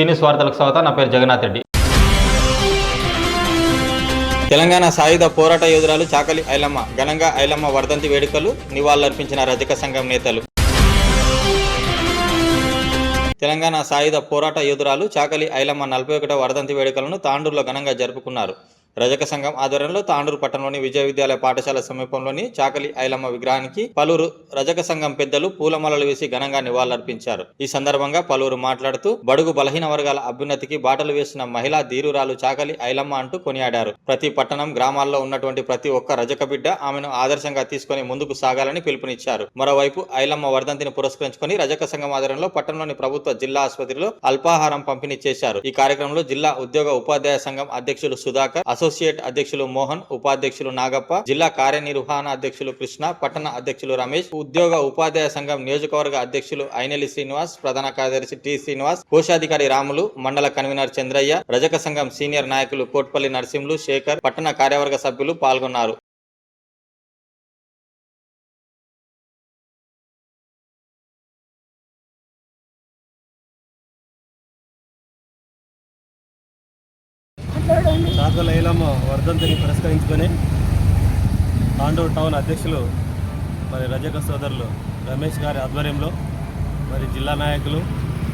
సీనియస్ వార్తలకు స్వాగతం. నా పేరు జగన్నాథ్ రెడ్డి. తెలంగాణ సాయుధ పోరాట యోధురాలు చాకలి ఐలమ్మ ఘనంగా ఐలమ్మ వర్ధంతి వేడుకలు నివాళులర్పించిన రజక సంఘం నేతలు. తెలంగాణ సాయుధ పోరాట యోధురాలు చాకలి ఐలమ్మ నలభై ఒకటో వర్ధంతి వేడుకలను తాండూరులో ఘనంగా జరుపుకున్నారు. రజక సంఘం ఆధ్వర్యంలో తాండూరు పట్టణంలోని విజయ విద్యాలయ పాఠశాల సమీపంలోని చాకలి ఐలమ్మ విగ్రహానికి పలువురు రజక సంఘం పెద్దలు పూలమాలలు వేసి ఘనంగా నివాళులర్పించారు. ఈ సందర్భంగా పలువురు మాట్లాడుతూ బడుగు బలహీన వర్గాల అభ్యున్నతికి బాటలు వేసిన మహిళా ధీరురాలు చాకలి ఐలమ్మ అంటూ కొనియాడారు. ప్రతి పట్టణం గ్రామాల్లో ఉన్నటువంటి ప్రతి ఒక్క రజక బిడ్డ ఆమెను ఆదర్శంగా తీసుకొని ముందుకు సాగాలని పిలుపునిచ్చారు. మరోవైపు ఐలమ్మ వర్ధంతిని పురస్కరించుకొని రజక సంఘం ఆధ్వర్యంలో పట్టణంలోని ప్రభుత్వ జిల్లా ఆసుపత్రిలో అల్పాహారం పంపిణీ చేశారు. ఈ కార్యక్రమంలో జిల్లా ఉద్యోగ ఉపాధ్యాయ సంఘం అధ్యక్షులు సుధాకర్ అసోసియేట్ అధ్యక్షులు మోహన్ ఉపాధ్యక్షులు నాగప్ప జిల్లా కార్యనిర్వహణ అధ్యక్షులు కృష్ణ పట్టణ అధ్యక్షులు రమేష్ ఉద్యోగ ఉపాధ్యాయ సంఘం నియోజకవర్గ అధ్యక్షులు ఐనెలి శ్రీనివాస్ ప్రధాన కార్యదర్శి టి శ్రీనివాస్ కోశాధికారి రాములు మండల కన్వీనర్ చంద్రయ్య రజక సంఘం సీనియర్ నాయకులు కోట్పల్లి నరసింహులు శేఖర్ పట్టణ కార్యవర్గ సభ్యులు పాల్గొన్నారు. వర్ధంతిని పురస్కరించుకొని తాండూరు టౌన్ అధ్యక్షులు మరి రజక సోదరులు రమేష్ గారి ఆధ్వర్యంలో మరి జిల్లా నాయకులు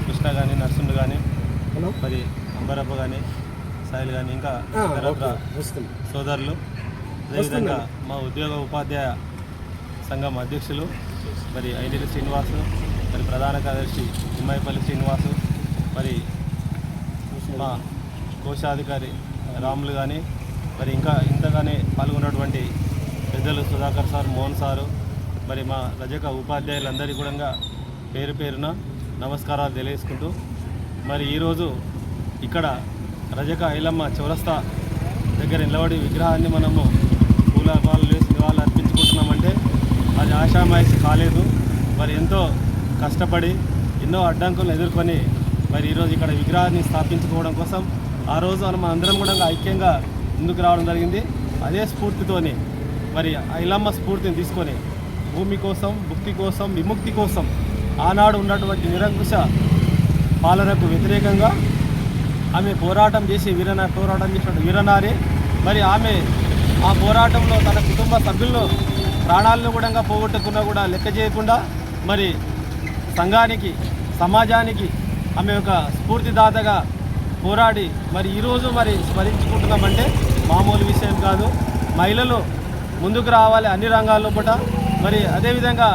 కృష్ణ కానీ నర్సుండు కానీ మరి అంబరప్ప కానీ సాయిల్ కానీ ఇంకా ఇతరత్ర సోదరులు. అదేవిధంగా మా ఉద్యోగ ఉపాధ్యాయ సంఘం అధ్యక్షులు మరి ఐడిరి శ్రీనివాసు మరి ప్రధాన కార్యదర్శి తిమ్మాయిపల్లి శ్రీనివాసు మరి మా కోశాధికారి రాములు కానీ మరి ఇంకా ఇంతగానే పాల్గొన్నటువంటి పెద్దలు సుధాకర్ సార్ మోహన్ సారు మరి మా రజక ఉపాధ్యాయులందరికీ కూడా పేరు పేరున నమస్కారాలు తెలియజేసుకుంటూ మరి ఈరోజు ఇక్కడ రజక ఐలమ్మ చౌరస్తా దగ్గర నిలబడి విగ్రహాన్ని మనము పూల వేసి నివాళులు అర్పించుకుంటున్నామంటే అది ఆషామాయిషి కాలేదు. మరి ఎంతో కష్టపడి ఎన్నో అడ్డంకులను ఎదుర్కొని మరి ఈరోజు ఇక్కడ విగ్రహాన్ని స్థాపించుకోవడం కోసం ఆ రోజు మనం అందరం కూడా ఐక్యంగా ముందుకు రావడం జరిగింది. అదే స్ఫూర్తితోని మరి ఐలమ్మ స్ఫూర్తిని తీసుకొని భూమి కోసం భుక్తి కోసం విముక్తి కోసం ఆనాడు ఉన్నటువంటి నిరంకుశ పాలనకు వ్యతిరేకంగా ఆమె పోరాటం చేసి వీరన పోరాటం చేసిన వీరనారి మరి ఆమె ఆ పోరాటంలో తన కుటుంబ సభ్యులను ప్రాణాలను కూడా పోగొట్టుకున్నా కూడా లెక్క చేయకుండా మరి సంఘానికి సమాజానికి ఆమె ఒక స్ఫూర్తిదాతగా పోరాడి మరి ఈరోజు మరి స్మరించుకుంటున్నామంటే మామూలు విషయం కాదు. మహిళలు ముందుకు రావాలి అన్ని రంగాల్లో పూట మరి అదేవిధంగా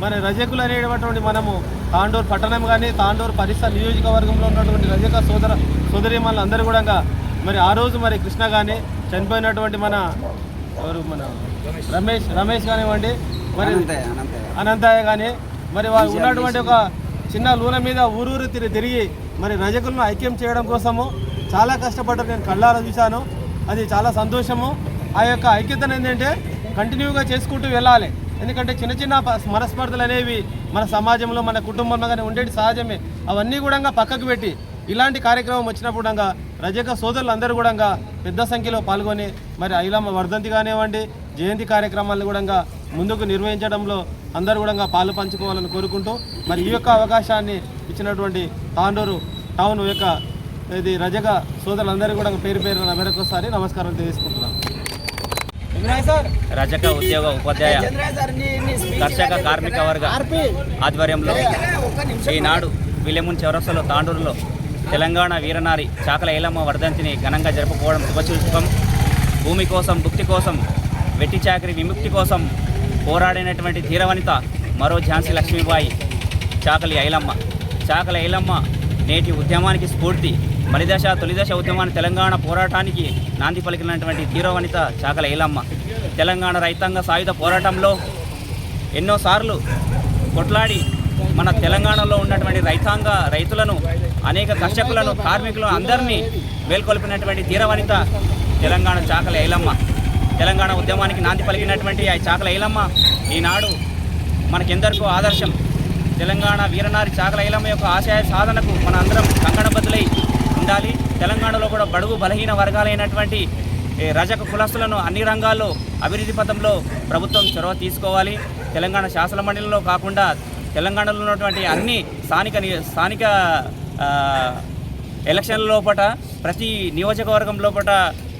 మరి రజకులు అనేటటువంటి మనము తాండూరు పట్టణం కానీ తాండూరు పరిసర నియోజకవర్గంలో ఉన్నటువంటి రజక సోదర సోదరిమణులు అందరూ కూడా మరి ఆ రోజు మరి కృష్ణ కానీ చనిపోయినటువంటి మన ఎవరు మన రమేష్ రమేష్ కానివ్వండి. మరి అనంతయ్య కానీ మరి వాళ్ళు ఉన్నటువంటి ఒక చిన్న లూన మీద ఊరూరు తిరిగి తిరిగి మరి రజకులను ఐక్యం చేయడం కోసము చాలా కష్టపడ్డారు నేను కళ్ళారా చూశాను. అది చాలా సంతోషము. ఆ యొక్క ఐక్యతను ఏంటంటే కంటిన్యూగా చేసుకుంటూ వెళ్ళాలి. ఎందుకంటే చిన్న చిన్న మనస్పర్ధలు అనేవి మన సమాజంలో మన కుటుంబంలో కానీ ఉండేటి సహజమే. అవన్నీ కూడా పక్కకు పెట్టి ఇలాంటి కార్యక్రమం వచ్చినప్పుడు రజక సోదరులు అందరూ కూడా పెద్ద సంఖ్యలో పాల్గొని మరి ఐలమ్మ వర్ధంతి కానివ్వండి జయంతి కార్యక్రమాలను కూడా ముందుకు నిర్వహించడంలో అందరూ కూడా పాలు పంచుకోవాలని కోరుకుంటూ మరి ఈ యొక్క అవకాశాన్ని ఇచ్చినటువంటి తాండూరు టౌన్ యొక్క ఇది రజక సోదరులందరూ కూడా పేరు పేరు మరొకసారి నమస్కారం తెలియజేసుకుంటున్నాను రజక ఉద్యోగ ఉపాధ్యాయ కర్షక కార్మిక వర్గ ఆధ్వర్యంలో ఈనాడు విలెమున్ చౌరస్తలో తాండూరులో తెలంగాణ వీరనారి చాకల ఏలమ్మ వర్ధంతిని ఘనంగా జరుపుకోవడం శుభసూచకం భూమి కోసం భుక్తి కోసం వెట్టి చాకరి విముక్తి కోసం పోరాడినటువంటి ధీరవనిత మరో ఝాన్సీ లక్ష్మీబాయి చాకలి ఐలమ్మ. చాకల ఐలమ్మ నేటి ఉద్యమానికి స్ఫూర్తి. మలిదశ తొలిదశ ఉద్యమాన్ని తెలంగాణ పోరాటానికి నాంది పలికినటువంటి ధీరవనిత చాకల ఐలమ్మ. తెలంగాణ రైతాంగ సాయుధ పోరాటంలో ఎన్నోసార్లు కొట్లాడి మన తెలంగాణలో ఉన్నటువంటి రైతాంగ రైతులను అనేక కర్షకులను కార్మికులను అందరినీ మేల్కొల్పినటువంటి ధీరవనిత తెలంగాణ చాకలి ఐలమ్మ. తెలంగాణ ఉద్యమానికి నాంది పలికినటువంటి ఆ చాకల ఐలమ్మ ఈనాడు మనకెందరికో ఆదర్శం. తెలంగాణ వీరనారి చాకల ఐలమ్మ యొక్క ఆశయ సాధనకు మన అందరం కంకణబద్దులై ఉండాలి. తెలంగాణలో కూడా బడుగు బలహీన వర్గాలైనటువంటి రజక కులస్తులను అన్ని రంగాల్లో అభివృద్ధి పథంలో ప్రభుత్వం చొరవ తీసుకోవాలి. తెలంగాణ శాసన మండలిలో కాకుండా తెలంగాణలో ఉన్నటువంటి అన్ని స్థానిక ని- స్థానిక ఎలక్షన్ల లోపల ప్రతి నియోజకవర్గం లోపల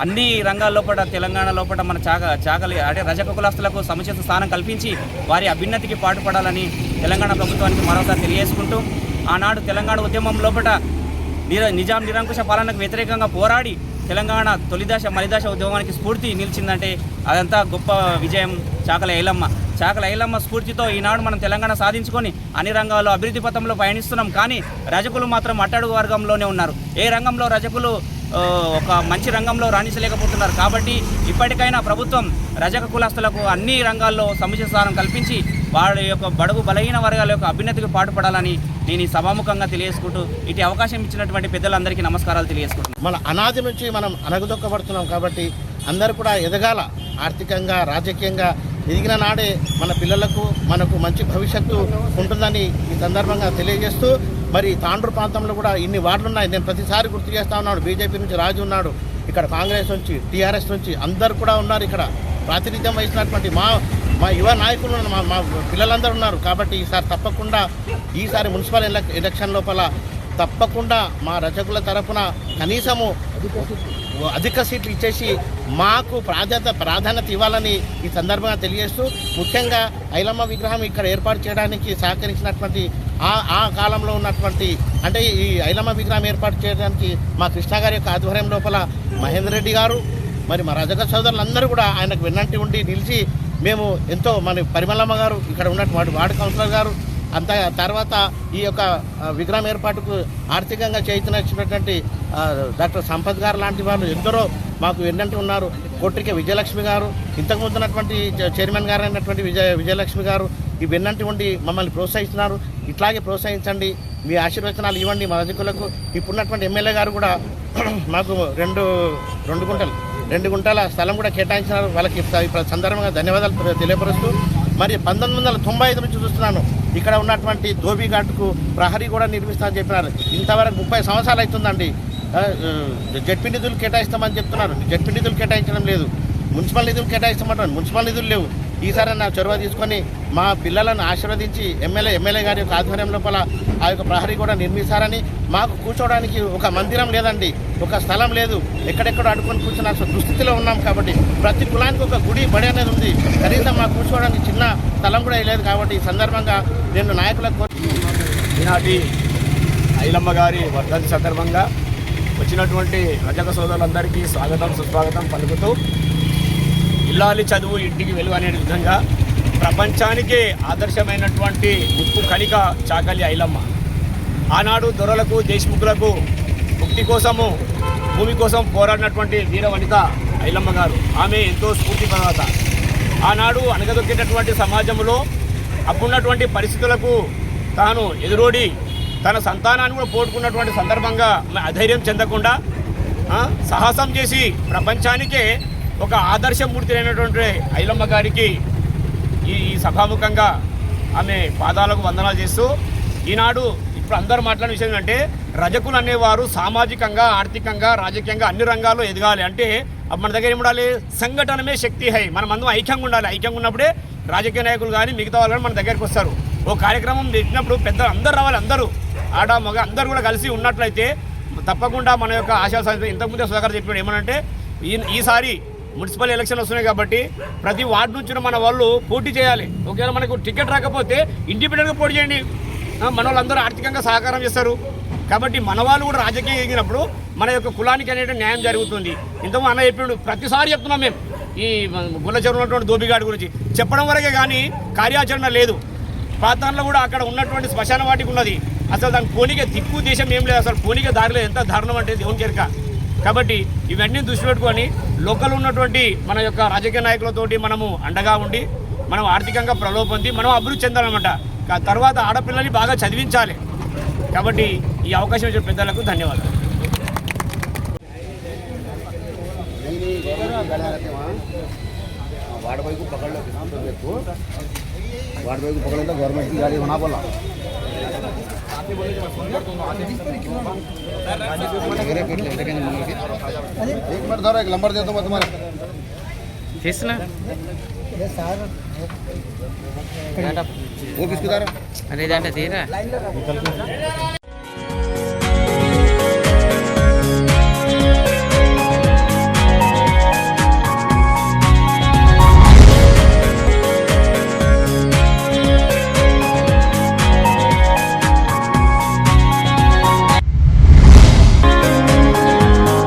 అన్ని రంగాల లోపల తెలంగాణ లోపల మన చాక చాకలి అంటే రజక కులాస్తులకు సముచిత స్థానం కల్పించి వారి అభ్యున్నతికి పాటుపడాలని తెలంగాణ ప్రభుత్వానికి మరోసారి తెలియజేసుకుంటూ ఆనాడు తెలంగాణ ఉద్యమం లోపల నిర నిజాం నిరంకుశ పాలనకు వ్యతిరేకంగా పోరాడి తెలంగాణ తొలిదశ మలిదశ ఉద్యమానికి స్ఫూర్తి నిలిచిందంటే అదంతా గొప్ప విజయం చాకల ఐలమ్మ చాకల ఐలమ్మ స్ఫూర్తితో ఈనాడు మనం తెలంగాణ సాధించుకొని అన్ని రంగాల్లో అభివృద్ధి పథంలో పయనిస్తున్నాం. కానీ రజకులు మాత్రం అట్టడుగు వర్గంలోనే ఉన్నారు. ఏ రంగంలో రజకులు ఒక మంచి రంగంలో రాణించలేకపోతున్నారు. కాబట్టి ఇప్పటికైనా ప్రభుత్వం రజక కులస్తులకు అన్ని రంగాల్లో సముచిత స్థానం కల్పించి వారి యొక్క బడుగు బలహీన వర్గాల యొక్క అభ్యున్నతికి పాటుపడాలని నేను ఈ సభాముఖంగా తెలియజేసుకుంటూ ఇటు అవకాశం ఇచ్చినటువంటి పెద్దలందరికీ నమస్కారాలు తెలియజేసుకుంటున్నాను. మన అనాది నుంచి మనం అనగదొక్కబడుతున్నాం కాబట్టి అందరూ కూడా ఎదగాల. ఆర్థికంగా రాజకీయంగా ఎదిగిన నాడే మన పిల్లలకు మనకు మంచి భవిష్యత్తు ఉంటుందని ఈ సందర్భంగా తెలియజేస్తూ మరి తాండ్రు ప్రాంతంలో కూడా ఇన్ని వార్డులు ఉన్నాయి నేను ప్రతిసారి గుర్తు చేస్తా ఉన్నాడు బీజేపీ నుంచి రాజు ఉన్నాడు. ఇక్కడ కాంగ్రెస్ నుంచి టీఆర్ఎస్ నుంచి అందరు కూడా ఉన్నారు ఇక్కడ. ప్రాతినిధ్యం వహిస్తున్నటువంటి మా మా యువ నాయకులు మా మా పిల్లలందరూ ఉన్నారు. కాబట్టి ఈసారి తప్పకుండా ఈసారి మున్సిపల్ ఎలక్ ఎలక్షన్ లోపల తప్పకుండా మా రచకుల తరపున కనీసము అధిక సీట్లు. ఇచ్చేసి మాకు ప్రాధాన్యత ప్రాధాన్యత ఇవ్వాలని ఈ సందర్భంగా తెలియజేస్తూ ముఖ్యంగా ఐలమ్మ విగ్రహం ఇక్కడ ఏర్పాటు చేయడానికి సహకరించినటువంటి ఆ ఆ కాలంలో ఉన్నటువంటి అంటే ఈ ఐలమ్మ విగ్రహం ఏర్పాటు చేయడానికి మా కృష్ణ గారి యొక్క ఆధ్వర్యం లోపల మహేందర్ రెడ్డి గారు మరి మా రజక సోదరులందరూ కూడా ఆయనకు వెన్నంటి ఉండి నిలిచి మేము ఎంతో మన పరిమళమ్మ గారు ఇక్కడ ఉన్నటువంటి వార్డు కౌన్సిలర్ గారు అంత తర్వాత ఈ యొక్క విగ్రహం ఏర్పాటుకు ఆర్థికంగా చేయించినటువంటి డాక్టర్ సంపత్ గారు లాంటి వాళ్ళు ఎందరో మాకు ఎన్నంటి ఉన్నారు. కొట్టిక విజయలక్ష్మి గారు ఇంతకుముందు ఉన్నటువంటి చైర్మన్ గారు అయినటువంటి విజయ విజయలక్ష్మి గారు ఇవి ఎన్నంటి ఉండి మమ్మల్ని ప్రోత్సహిస్తున్నారు. ఇట్లాగే ప్రోత్సహించండి. మీ ఆశీర్వచనాలు ఇవ్వండి మా అధికులకు ఇప్పుడున్నటువంటి ఎమ్మెల్యే గారు కూడా మాకు రెండు రెండు గుంటలు రెండు గుంటల స్థలం కూడా కేటాయించినారు. వాళ్ళకి ఈ సందర్భంగా ధన్యవాదాలు తెలియపరుస్తూ మరి పంతొమ్మిది వందల తొంభై ఐదు నుంచి చూస్తున్నాను. ఇక్కడ ఉన్నటువంటి ధోబీఘాట్కు ప్రహరీ కూడా నిర్మిస్తామని చెప్పినారు. ఇంతవరకు ముప్పై సంవత్సరాలు అవుతుందండి. జడ్పీ నిధులు కేటాయిస్తామని చెప్తున్నారు. జడ్పీ నిధులు కేటాయించడం లేదు. మున్సిపల్ నిధులు కేటాయిస్తామంటారు మున్సిపల్ నిధులు లేవు. ఈసారి నా చొరవ తీసుకొని మా పిల్లలను ఆశీర్వదించి ఎమ్మెల్యే ఎమ్మెల్యే గారి యొక్క ఆధ్వర్యం లోపల ఆ యొక్క ప్రహరీ కూడా నిర్మిస్తారని మాకు కూర్చోవడానికి ఒక మందిరం లేదండి ఒక స్థలం లేదు. ఎక్కడెక్కడ అడుకొని కూర్చున్న దుస్థితిలో ఉన్నాం కాబట్టి ప్రతి కులానికి ఒక గుడి బడి అనేది ఉంది. కనీసం మాకు కూర్చోవడానికి చిన్న స్థలం కూడా లేదు కాబట్టి ఈ సందర్భంగా నేను నాయకులకు ఈనాటి ఐలమ్మ గారి వర్ధంతి సందర్భంగా వచ్చినటువంటి రజక సోదరులందరికీ స్వాగతం సుస్వాగతం పలుకుతూ ఇల్లాలి చదువు ఇంటికి వెలుగు అనే విధంగా ప్రపంచానికే ఆదర్శమైనటువంటి ఉప్పు కణిక చాకలి ఐలమ్మ. ఆనాడు దొరలకు దేశముఖులకు ముక్తి కోసము భూమి కోసం పోరాడినటువంటి వీర వనిత ఐలమ్మ గారు. ఆమె ఎంతో స్ఫూర్తి పర్వత ఆనాడు అణగదొక్కేటటువంటి సమాజంలో అప్పుడున్నటువంటి పరిస్థితులకు తాను ఎదురోడి తన సంతానాన్ని కూడా పోగొట్టుకున్నటువంటి సందర్భంగా ఆమె అధైర్యం చెందకుండా సాహసం చేసి ప్రపంచానికే ఒక ఆదర్శమూర్తి అయినటువంటి ఐలమ్మ గారికి ఈ ఈ సభాముఖంగా ఆమె పాదాలకు వందనాలు చేస్తూ ఈనాడు ఇప్పుడు అందరూ మాట్లాడిన విషయం ఏంటంటే రజకులు అనేవారు సామాజికంగా ఆర్థికంగా రాజకీయంగా అన్ని రంగాల్లో ఎదగాలి. అంటే మన దగ్గర ఏమి ఉండాలి సంఘటనమే శక్తి హై. మనం అందరం ఐక్యంగా ఉండాలి. ఐక్యంగా ఉన్నప్పుడే రాజకీయ నాయకులు కానీ మిగతా వాళ్ళు కానీ మన దగ్గరికి వస్తారు. ఓ కార్యక్రమం పెట్టినప్పుడు పెద్ద అందరూ రావాలి. అందరూ ఆడ మగ అందరూ కూడా కలిసి ఉన్నట్లయితే తప్పకుండా మన యొక్క ఆశా ఇంతకుముందే సుధాకర్ చెప్పాడు ఏమనంటే ఈ ఈసారి మున్సిపల్ ఎలక్షన్ వస్తున్నాయి కాబట్టి ప్రతి వార్డు నుంచి మన వాళ్ళు పోటీ చేయాలి. ఒకవేళ మనకు టికెట్ రాకపోతే ఇండిపెండెంట్గా పోటీ చేయండి. మన వాళ్ళందరూ ఆర్థికంగా సహకారం చేస్తారు. కాబట్టి మన వాళ్ళు కూడా రాజకీయం ఎగినప్పుడు మన యొక్క కులానికి అనేది న్యాయం జరుగుతుంది. ఇంతకు అన్న చెప్పాడు ప్రతిసారి చెప్తున్నాం మేము ఈ గుల్లచెరు ఉన్నటువంటి దోబిగాడి గురించి. చెప్పడం వరకే కానీ కార్యాచరణ లేదు. ప్రాంతాల్లో కూడా అక్కడ ఉన్నటువంటి శ్మశాన వాటికి ఉన్నది. అసలు దాని పోనీకే దిక్కు దేశం ఏం లేదు. అసలు పోనీకే దారిలో ఎంత దారుణం అంటే దేవుని చేరిక కాబట్టి ఇవన్నీ దృష్టి పెట్టుకొని లోకల్ ఉన్నటువంటి మన యొక్క రాజకీయ నాయకులతోటి మనము అండగా ఉండి మనం ఆర్థికంగా ప్రలోభ పొంది మనం అభివృద్ధి చెందాలన్నమాట కా- తర్వాత ఆడపిల్లల్ని బాగా చదివించాలి కాబట్టి ఈ అవకాశం ఇచ్చిన పెద్దలకు ధన్యవాదాలు वार्ड बॉय को पकड़ लो किसान तो देखो वार्ड बॉय को पकड़ लो गवर्नमेंट की गाड़ी होना बोला एक मिनट धरो एक नंबर देता हूँ तुम्हारे ठीक ना वो किसको अरे जाना दे रहा